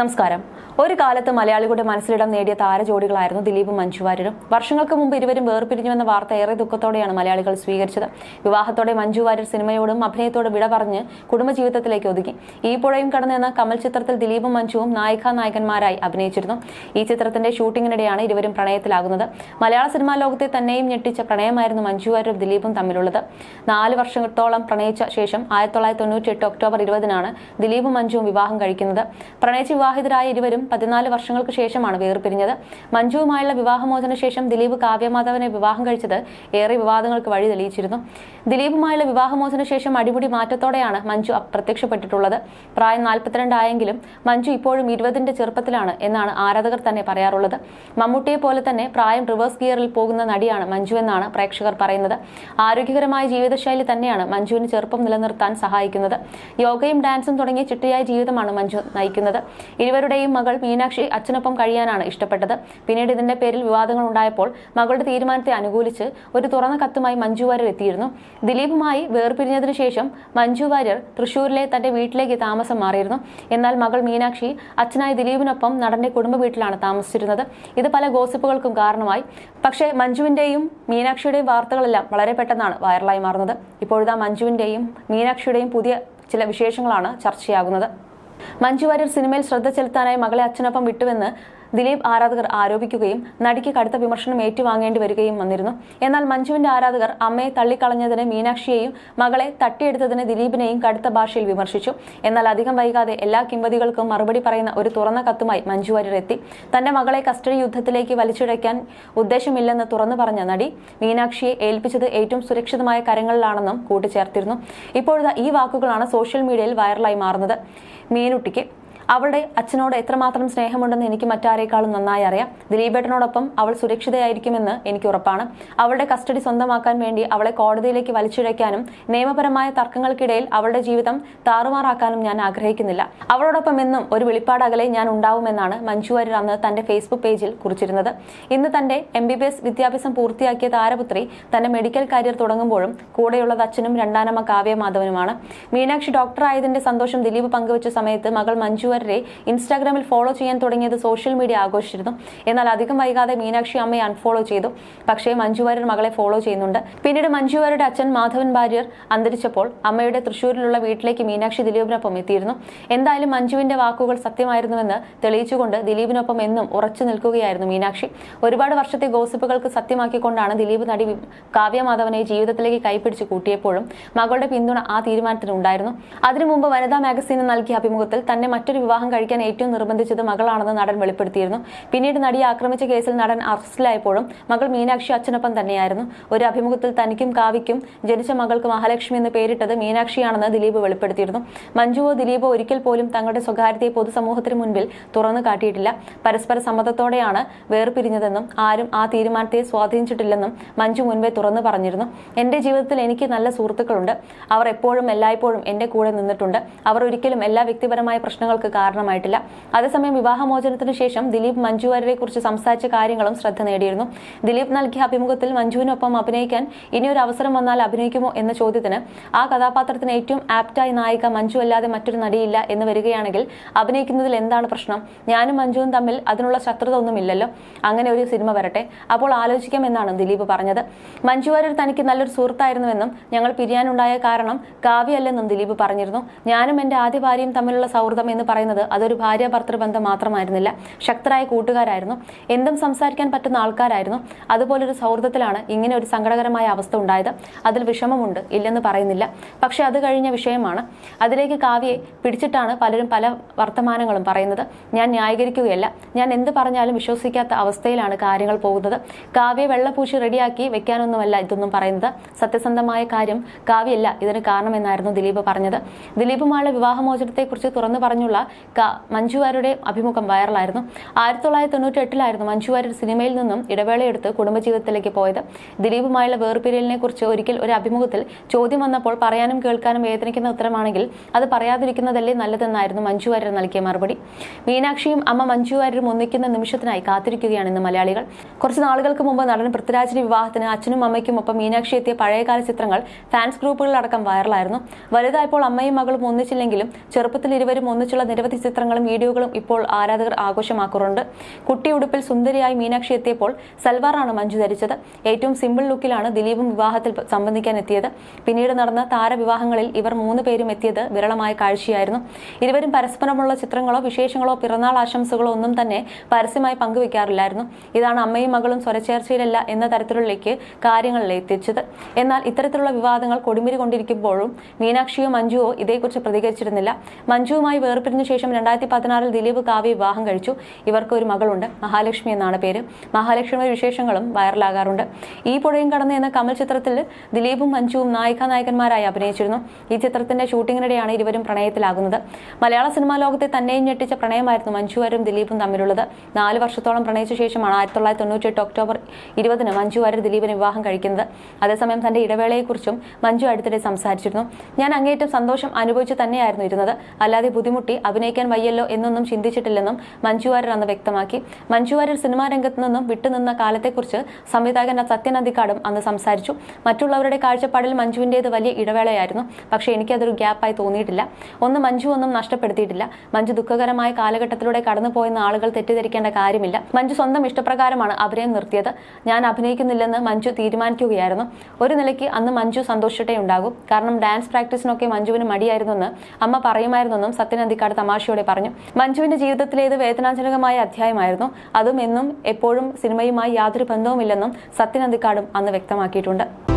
നമസ്കാരം. ഒരു കാലത്ത് മലയാളികളുടെ മനസ്സിലിടം നേടിയ താരജോഡികളായിരുന്നു ദിലീപും മഞ്ജുവാര്യരും വർഷങ്ങൾക്ക് മുമ്പ് ഇരുവരും വേർപിരിഞ്ഞുവെന്ന വാർത്ത ഏറെ ദുഃഖത്തോടെയാണ് മലയാളികൾ സ്വീകരിച്ചത്. വിവാഹത്തോടെ മഞ്ജുവാര്യർ സിനിമയോടും അഭിനയത്തോടും വിട പറഞ്ഞ് കുടുംബജീവിതത്തിലേക്ക് ഒതുക്കി. ഈ പുഴയും കടന്നെന്ന കമൽ ചിത്രത്തിൽ ദിലീപും മഞ്ജുവും നായിക നായകന്മാരായി അഭിനയിച്ചിരുന്നു. ഈ ചിത്രത്തിന്റെ ഷൂട്ടിങ്ങിനിടെയാണ് ഇരുവരും പ്രണയത്തിലാകുന്നത്. മലയാള സിനിമാ ലോകത്തെ തന്നെയും ഞെട്ടിച്ച പ്രണയമായിരുന്നു മഞ്ജുവാര്യരും ദിലീപും തമ്മിലുള്ളത്. നാല് വർഷത്തോളം പ്രണയിച്ച ശേഷം ആയിരത്തി തൊള്ളായിരത്തി തൊണ്ണൂറ്റി എട്ട് ഒക്ടോബർ ഇരുപതിനാണ് ദിലീപും മഞ്ജുവും വിവാഹം കഴിക്കുന്നത്. പ്രണയിച്ച് വിവാഹിതരായ ഇരുവരും പതിനാല് വർഷങ്ങൾക്ക് ശേഷമാണ് വേർപിരിഞ്ഞത്. മഞ്ജുവുമായുള്ള വിവാഹമോചന ശേഷം ദിലീപ് കാവ്യമാധവനെ വിവാഹം കഴിച്ചത് ഏറെ വിവാദങ്ങൾക്ക് വഴി തെളിയിച്ചിരുന്നു. ദിലീപുമായുള്ള വിവാഹമോചന ശേഷം അടിമുടി മാറ്റത്തോടെയാണ് മഞ്ജു അപ്രത്യക്ഷപ്പെട്ടിട്ടുള്ളത്. പ്രായം നാൽപ്പത്തിരണ്ടായെങ്കിലും മഞ്ജു ഇപ്പോഴും ഇരുപതിന്റെ ചെറുപ്പത്തിലാണ് എന്നാണ് ആരാധകർ തന്നെ പറയാറുള്ളത്. മമ്മൂട്ടിയെ പോലെ തന്നെ പ്രായം റിവേഴ്സ് ഗിയറിൽ പോകുന്ന നടിയാണ് മഞ്ജു എന്നാണ് പ്രേക്ഷകർ പറയുന്നത്. ആരോഗ്യകരമായ ജീവിതശൈലി തന്നെയാണ് മഞ്ജുവിന് ചെറുപ്പം നിലനിർത്താൻ സഹായിക്കുന്നത്. യോഗയും ഡാൻസും തുടങ്ങിയ ചിട്ടയായ ജീവിതമാണ് മഞ്ജു നയിക്കുന്നത്. ഇരുവരുടെയും മകൾ മീനാക്ഷി അച്ഛനൊപ്പം കഴിയാനാണ് ഇഷ്ടപ്പെട്ടത്. പിന്നീട് ഇതിന്റെ പേരിൽ വിവാദങ്ങൾ ഉണ്ടായപ്പോൾ മകളുടെ തീരുമാനത്തെ അനുകൂലിച്ച് ഒരു തുറന്ന കത്തുമായി മഞ്ജു വാര്യർ എത്തിയിരുന്നു. ദിലീപുമായി വേർപിരിഞ്ഞതിനു ശേഷം മഞ്ജു വാര്യർ തൃശൂരിലെ തന്റെ വീട്ടിലേക്ക് താമസം മാറിയിരുന്നു. എന്നാൽ മകൾ മീനാക്ഷി അച്ഛനായ ദിലീപിനൊപ്പം നടന്റെ കുടുംബ വീട്ടിലാണ് താമസിച്ചിരുന്നത്. ഇത് പല ഗോസിപ്പുകൾക്കും കാരണമായി. പക്ഷേ മഞ്ജുവിന്റെയും മീനാക്ഷിയുടെയും വാർത്തകളെല്ലാം വളരെ പെട്ടെന്നാണ് വൈറലായി മാറുന്നത്. ഇപ്പോഴിതാ മഞ്ജുവിന്റെയും മീനാക്ഷിയുടെയും പുതിയ ചില വിശേഷങ്ങളാണ് ചർച്ചയാകുന്നത്. മഞ്ജു വാര്യർ സിനിമയിൽ ശ്രദ്ധ ചെലുത്താനായി മകളെ അച്ഛനൊപ്പം വിട്ടുവെന്ന് ദിലീപ് ആരാധകർ ആരോപിക്കുകയും നടിക്ക് കടുത്ത വിമർശനം ഏറ്റുവാങ്ങേണ്ടി വരികയും വന്നിരുന്നു. എന്നാൽ മഞ്ജുവിന്റെ ആരാധകർ അമ്മയെ തള്ളിക്കളഞ്ഞതിന് മീനാക്ഷിയെയും മകളെ തട്ടിയെടുത്തതിന് ദിലീപിനെയും കടുത്ത ഭാഷയിൽ വിമർശിച്ചു. എന്നാൽ അധികം വൈകാതെ എല്ലാ കിംവതികൾക്കും മറുപടി പറയുന്ന ഒരു തുറന്ന കത്തുമായി മഞ്ജു വാര്യർ എത്തി തന്റെ മകളെ കസ്റ്റഡി യുദ്ധത്തിലേക്ക് വലിച്ചിഴയ്ക്കാൻ ഉദ്ദേശമില്ലെന്ന് തുറന്നു പറഞ്ഞ നടി മീനാക്ഷിയെ ഏൽപ്പിച്ചത് ഏറ്റവും സുരക്ഷിതമായ കരങ്ങളിലാണെന്നും കൂട്ടിച്ചേർത്തിരുന്നു. ഇപ്പോഴത്തെ ഈ വാക്കുകളാണ് സോഷ്യൽ മീഡിയയിൽ വൈറലായി മാറുന്നത്. മീനുട്ടിക്ക് അവളുടെ അച്ഛനോട് എത്രമാത്രം സ്നേഹമുണ്ടെന്ന് എനിക്ക് മറ്റാരേക്കാളും നന്നായി അറിയാം. ദിലീപേട്ടനോടൊപ്പം അവൾ സുരക്ഷിതയായിരിക്കുമെന്ന് എനിക്ക് ഉറപ്പാണ്. അവളുടെ കസ്റ്റഡി സ്വന്തമാക്കാൻ വേണ്ടി അവളെ കോടതിയിലേക്ക് വലിച്ചിഴയ്ക്കാനും നിയമപരമായ തർക്കങ്ങൾക്കിടയിൽ അവളുടെ ജീവിതം താറുമാറാക്കാനും ഞാൻ ആഗ്രഹിക്കുന്നില്ല. അവളോടൊപ്പം എന്നും ഒരു വെളിപ്പാടകലെ ഞാൻ ഉണ്ടാവുമെന്നാണ് മഞ്ജു വാര്യർ അന്ന് തന്റെ ഫേസ്ബുക്ക് പേജിൽ കുറിച്ചിരുന്നത്. ഇന്ന് തന്റെ എം ബി ബി എസ് വിദ്യാഭ്യാസം പൂർത്തിയാക്കിയ താരപുത്രി തന്റെ മെഡിക്കൽ കരിയർ തുടങ്ങുമ്പോഴും കൂടെയുള്ളത് അച്ഛനും രണ്ടാനമ്മ കാവ്യ മാധവനുമാണ്. മീനാക്ഷി ഡോക്ടറായതിന്റെ സന്തോഷം ദിലീപ് പങ്കുവച്ച സമയത്ത് മകൾ മഞ്ജു വാര്യരെ ഇൻസ്റ്റാഗ്രാമിൽ ഫോളോ ചെയ്യാൻ തുടങ്ങിയത് സോഷ്യൽ മീഡിയ ആഘോഷിച്ചിരുന്നു. എന്നാൽ അധികം വൈകാതെ മീനാക്ഷി അമ്മയെ അൺഫോളോ ചെയ്തു. പക്ഷേ മഞ്ജു വാര്യർ മകളെ ഫോളോ ചെയ്യുന്നുണ്ട്. പിന്നീട് മഞ്ജു വാര്യരുടെ അച്ഛൻ മാധവൻ ഭാര്യർ അന്തരിച്ചപ്പോൾ അമ്മയുടെ തൃശൂരിലുള്ള വീട്ടിലേക്ക് മീനാക്ഷി ദിലീപിനൊപ്പം എത്തിയിരുന്നു. എന്തായാലും മഞ്ജുവിന്റെ വാക്കുകൾ സത്യമായിരുന്നുവെന്ന് തെളിയിച്ചുകൊണ്ട് ദിലീപിനൊപ്പം എന്നും ഉറച്ചു നിൽക്കുകയായിരുന്നു മീനാക്ഷി. ഒരുപാട് വർഷത്തെ ഗോസിപ്പുകൾക്ക് സത്യമാക്കിക്കൊണ്ടാണ് ദിലീപ് നടി കാവ്യ മാധവനെ ജീവിതത്തിലേക്ക് കൈപിടിച്ച് കൂട്ടിയപ്പോഴും മകളുടെ പിന്തുണ ആ തീരുമാനത്തിന് ഉണ്ടായിരുന്നു അതിനു മുമ്പ് വനിതാ മാഗസീന് നൽകിയ അഭിമുഖത്തിൽ തന്നെ മറ്റൊരു വിവാഹം കഴിക്കാൻ ഏറ്റവും നിർബന്ധിച്ചത് മകളാണെന്ന് നടൻ വെളിപ്പെടുത്തിയിരുന്നു. പിന്നീട് നടിയെ ആക്രമിച്ച കേസിൽ നടൻ അറസ്റ്റിലായപ്പോഴും മകൾ മീനാക്ഷി അച്ഛനൊപ്പം തന്നെയായിരുന്നു. ഒരു അഭിമുഖത്തിൽ തനിക്കും കാവിക്കും ജനിച്ച മകൾക്ക് മഹാലക്ഷ്മി എന്ന് പേരിട്ടത് മീനാക്ഷിയാണെന്ന് ദിലീപ് വെളിപ്പെടുത്തിയിരുന്നു. മഞ്ജുവോ ദിലീപോ ഒരിക്കൽ പോലും തങ്ങളുടെ സ്വകാര്യതയെ പൊതുസമൂഹത്തിന് മുൻപിൽ തുറന്നു കാട്ടിയിട്ടില്ല. പരസ്പര സമ്മതത്തോടെയാണ് വേർപിരിഞ്ഞതെന്നും ആരും ആ തീരുമാനത്തെ സ്വാധീനിച്ചിട്ടില്ലെന്നും മഞ്ജു മുൻപേ തുറന്നു പറഞ്ഞിരുന്നു. എന്റെ ജീവിതത്തിൽ എനിക്ക് നല്ല സുഹൃത്തുക്കളുണ്ട്. അവർ എപ്പോഴും എല്ലായ്പ്പോഴും എന്റെ കൂടെ നിന്നിട്ടുണ്ട്. അവർ ഒരിക്കലും എല്ലാ വ്യക്തിപരമായ പ്രശ്നങ്ങൾക്ക് കാരണമായിട്ടില്ല. അതേസമയം വിവാഹമോചനത്തിന് ശേഷം ദിലീപ് മഞ്ജു വാര്യരെ കുറിച്ച് സംസാരിച്ച കാര്യങ്ങളും ശ്രദ്ധ നേടിയിരുന്നു. ദിലീപ് നൽകിയ അഭിമുഖത്തിൽ മഞ്ജുവിനൊപ്പം അഭിനയിക്കാൻ ഇനിയൊരു അവസരം വന്നാൽ അഭിനയിക്കുമോ എന്ന ചോദ്യത്തിന് ആ കഥാപാത്രത്തിന് ഏറ്റവും ആപ്റ്റായി നായിക മഞ്ജു അല്ലാതെ മറ്റൊരു നടിയില്ല എന്ന് വരികയാണെങ്കിൽ അഭിനയിക്കുന്നതിൽ എന്താണ് പ്രശ്നം? ഞാനും മഞ്ജുവും തമ്മിൽ അതിനുള്ള ശത്രുത ഒന്നുമില്ലല്ലോ. അങ്ങനെ ഒരു സിനിമ വരട്ടെ. അപ്പോൾ ആലോചിക്കാം എന്നാണ് ദിലീപ് പറഞ്ഞത്. മഞ്ജു വാര്യർ തനിക്ക് നല്ലൊരു സുഹൃത്തായിരുന്നുവെന്നും ഞങ്ങൾ പിരിയാനുണ്ടായ കാരണം കാവ്യല്ലെന്നും ദിലീപ് പറഞ്ഞിരുന്നു. ഞാനും എന്റെ ആദ്യ ഭാര്യയും തമ്മിലുള്ള സൗഹൃദം എന്ന് പറയുന്നത് അതൊരു ഭാര്യ ഭർത്തൃ ബന്ധം മാത്രമായിരുന്നില്ല. ശക്തരായ കൂട്ടുകാരായിരുന്നു. എന്തും സംസാരിക്കാൻ പറ്റുന്ന ആൾക്കാരായിരുന്നു. അതുപോലൊരു സൗഹൃദത്തിലാണ് ഇങ്ങനെ ഒരു സങ്കടകരമായ അവസ്ഥ ഉണ്ടായത്. അതിൽ വിഷമമുണ്ട്. ഇല്ലെന്ന് പറയുന്നില്ല. പക്ഷേ അത് കഴിഞ്ഞ വിഷയമാണ്. അതിലേക്ക് കാവ്യയെ പിടിച്ചിട്ടാണ് പലരും പല വർത്തമാനങ്ങളും പറയുന്നത്. ഞാൻ ന്യായീകരിക്കുകയല്ല. ഞാൻ എന്ത് പറഞ്ഞാലും വിശ്വസിക്കാത്ത അവസ്ഥയിലാണ് കാര്യങ്ങൾ പോകുന്നത്. കാവ്യ വെള്ളപൂശി റെഡിയാക്കി വെക്കാനൊന്നുമല്ല ഇതൊന്നും പറയുന്നത്. സത്യസന്ധമായ കാര്യം കാവ്യല്ല ഇതിന് കാരണമെന്നായിരുന്നു ദിലീപ് പറഞ്ഞത്. ദിലീപുമായുള്ള വിവാഹമോചനത്തെക്കുറിച്ച് തുറന്നു പറഞ്ഞുള്ള ക- മഞ്ജുവാരുടെ അഭിമുഖം വൈറലായിരുന്നു. ആയിരത്തി തൊള്ളായിരത്തി തൊണ്ണൂറ്റി എട്ടിലായിരുന്നു മഞ്ജുവാരി സിനിമയിൽ നിന്നും ഇടവേളയെടുത്ത് കുടുംബജീവിതത്തിലേക്ക് പോയത്. ദിലീപുമായുള്ള വേർപിരിയലിനെ കുറിച്ച് ഒരിക്കൽ ഒരു അഭിമുഖത്തിൽ ചോദ്യം വന്നപ്പോൾ പറയാനും കേൾക്കാനും വേദനിക്കുന്ന ഉത്തരമാണെങ്കിൽ അത് പറയാതിരിക്കുന്നതല്ലേ നല്ലതെന്നായിരുന്നു മഞ്ജു വാര്യർ നൽകിയ മറുപടി. മീനാക്ഷിയും അമ്മ മഞ്ജു വാര്യരും ഒന്നിക്കുന്ന നിമിഷത്തിനായി കാത്തിരിക്കുകയാണ് ഇന്ന് മലയാളികൾ. കുറച്ച് നാളുകൾക്ക് മുമ്പ് നടൻ പൃഥ്വിരാജിന്റെ വിവാഹത്തിന് അച്ഛനും അമ്മയ്ക്കും ഒപ്പം മീനാക്ഷി എത്തിയ പഴയകാല ചിത്രങ്ങൾ ഫാൻസ് ഗ്രൂപ്പുകളിലടക്കം വൈറലായിരുന്നു. വലുതായപ്പോൾ അമ്മയും മകളും ഒന്നിച്ചില്ലെങ്കിലും ചെറുപ്പത്തിൽ ഇരുവരും ഒന്നിച്ചുള്ള നിരവധി ചിത്രങ്ങളും വീഡിയോകളും ഇപ്പോൾ ആരാധകർ ആഘോഷമാക്കാറുണ്ട് കുട്ടിയുടുപ്പിൽ സുന്ദരിയായി മീനാക്ഷി എത്തിയപ്പോൾ സൽവാറാണ് മഞ്ജു ധരിച്ചത്. ഏറ്റവും സിമ്പിൾ ലുക്കിലാണ് ദിലീപും വിവാഹത്തിൽ സംബന്ധിക്കാൻ എത്തിയത്. പിന്നീട് നടന്ന താരവിവാഹങ്ങളിൽ ഇവർ മൂന്ന് പേരും എത്തിയത് വിരളമായ കാഴ്ചയായിരുന്നു. ഇരുവരും പരസ്പരമുള്ള ചിത്രങ്ങളോ വിശേഷങ്ങളോ പിറന്നാൾ ആശംസകളോ ഒന്നും തന്നെ പരസ്യമായി പങ്കുവെക്കാറില്ലായിരുന്നു. ഇതാണ് അമ്മയും മകളും സ്വരച്ചേർച്ചയിലല്ല എന്ന തരത്തിലുള്ളേക്ക് കാര്യങ്ങളിൽ എത്തിച്ചത്. എന്നാൽ ഇത്തരത്തിലുള്ള വിവാദങ്ങൾ കൊടിമിരി കൊണ്ടിരിക്കുമ്പോഴും മീനാക്ഷിയോ മഞ്ജുവോ ഇതേക്കുറിച്ച് പ്രതികരിച്ചിരുന്നില്ല. മഞ്ജുവുമായി വേർപിരിഞ്ഞ ശേഷം രണ്ടായിരത്തി പതിനാറിൽ ദിലീപ് കാവ്യ വിവാഹം കഴിച്ചു. ഇവർക്ക് ഒരു മകളുണ്ട്. മഹാലക്ഷ്മി എന്നാണ് പേര്. മഹാലക്ഷ്മിയുടെ വിശേഷങ്ങളും വൈറലാകാറുണ്ട്. ഈ പുഴയും കടന്ന് എന്ന കമൽ ചിത്രത്തിൽ ദിലീപും മഞ്ജുവും നായിക നായകന്മാരായി അഭിനയിച്ചിരുന്നു. ഈ ചിത്രത്തിന്റെ ഷൂട്ടിങ്ങിനിടെയാണ് ഇരുവരും പ്രണയത്തിലാകുന്നത്. മലയാള സിനിമാ ലോകത്തെ തന്നെയും ഞെട്ടിച്ച പ്രണയമായിരുന്നു മഞ്ജുവാരും ദിലീപും തമ്മിലുള്ളത്. നാല് വർഷത്തോളം പ്രണയിച്ച ശേഷമാണ് ആയിരത്തി തൊള്ളായിരത്തി തൊണ്ണൂറ്റി ഒക്ടോബർ ഇരുപതിന് മഞ്ജു വാര്യർ ദിലീപിനെ വിവാഹം കഴിക്കുന്നത്. അതേസമയം തന്റെ ഇടവേളയെക്കുറിച്ചും മഞ്ജു അടുത്തിടെ സംസാരിച്ചിരുന്നു. ഞാൻ അങ്ങേയറ്റം സന്തോഷം അനുഭവിച്ചു തന്നെയായിരുന്നു ഇരുന്നത്. അല്ലാതെ ബുദ്ധിമുട്ടി അഭിനയിക്കാൻ വയ്യല്ലോ എന്നൊന്നും ചിന്തിച്ചിട്ടില്ലെന്നും മഞ്ജു വാര്യർ അന്ന് വ്യക്തമാക്കി. മഞ്ജു വാര്യർ സിനിമാ രംഗത്ത് നിന്നും വിട്ടുനിന്ന കാലത്തെക്കുറിച്ച് സംവിധായകൻ സത്യൻ അന്തിക്കാടും അന്ന് സംസാരിച്ചു. മറ്റുള്ളവരുടെ കാഴ്ചപ്പാടിൽ മഞ്ജുവിന്റേത് വലിയ ഇടവേളയായിരുന്നു. പക്ഷേ എനിക്കതൊരു ഗ്യാപ്പായി തോന്നിയിട്ടില്ല. ഒന്ന് മഞ്ജു ഒന്നും നഷ്ടപ്പെടുത്തിയിട്ടില്ല. മഞ്ജു ദുഃഖകരമായ കാലഘട്ടത്തിലൂടെ കടന്നുപോയെന്ന് ആളുകൾ തെറ്റിദ്ധരിക്കേണ്ട കാര്യമില്ല. മഞ്ജു സ്വന്തം ഇഷ്ടപ്രകാരമാണ് അഭിനയം നിർത്തിയത്. ഞാൻ അഭിനയിക്കുന്നില്ലെന്ന് മഞ്ജു തീരുമാനിക്കുകയായിരുന്നു. ഒരു നിലയ്ക്ക് അന്ന് മഞ്ജു സന്തോഷിച്ചിട്ടേ ഉണ്ടാകും. കാരണം ഡാൻസ് പ്രാക്ടീസിനൊക്കെ മഞ്ജുവിന് മടിയായിരുന്നെന്ന് അമ്മ പറയുമായിരുന്നെന്നും സത്യൻ അന്തിക്കാട് തമാശയോടെ പറഞ്ഞു. മഞ്ജുവിന്റെ ജീവിതത്തിലേത് വേദനാജനകമായ അധ്യായമായിരുന്നു. അതും എന്നും എപ്പോഴും സിനിമയുമായി യാതൊരു ബന്ധവുമില്ലെന്നും സത്യനന്ദിക്കാടും അന്ന് വ്യക്തമാക്കിയിട്ടുണ്ട്.